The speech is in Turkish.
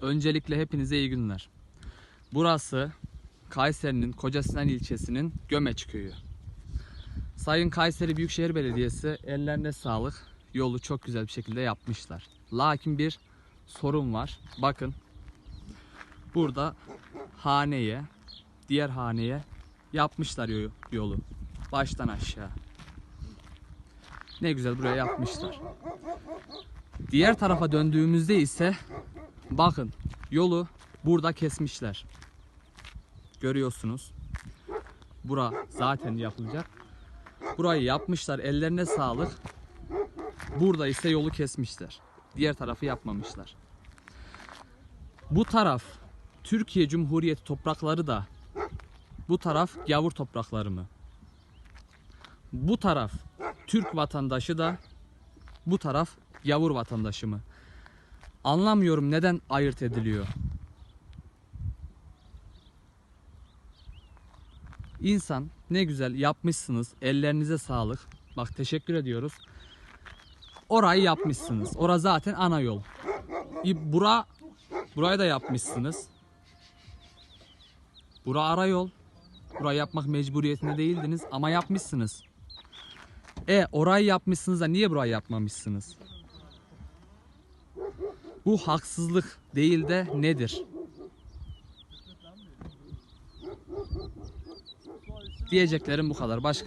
Öncelikle hepinize iyi günler. Burası Kayseri'nin Kocasinan ilçesinin Gömeç köyü. Sayın Kayseri Büyükşehir Belediyesi ellerine sağlık. Yolu çok güzel bir şekilde yapmışlar. Lakin bir sorun var. Bakın. Burada haneye, diğer haneye yapmışlar yo- yolu. Baştan aşağı. Ne güzel buraya yapmışlar. Diğer tarafa döndüğümüzde ise bakın yolu burada kesmişler. Görüyorsunuz. Bura zaten yapılacak. Burayı yapmışlar. Ellerine sağlık. Burada ise yolu kesmişler. Diğer tarafı yapmamışlar. Bu taraf Türkiye Cumhuriyeti toprakları da bu taraf gavur toprakları mı? Bu taraf Türk vatandaşı da bu taraf gavur vatandaşı mı? Anlamıyorum neden ayırt ediliyor. İnsan ne güzel yapmışsınız. Ellerinize sağlık. Bak teşekkür ediyoruz. Orayı yapmışsınız. Ora zaten ana yol. Bura burayı da yapmışsınız. Bura ara yol. Burayı yapmak mecburiyetinde değildiniz ama yapmışsınız. E orayı yapmışsınız da niye burayı yapmamışsınız? Bu haksızlık değil de nedir? Diyeceklerim bu kadar. Başka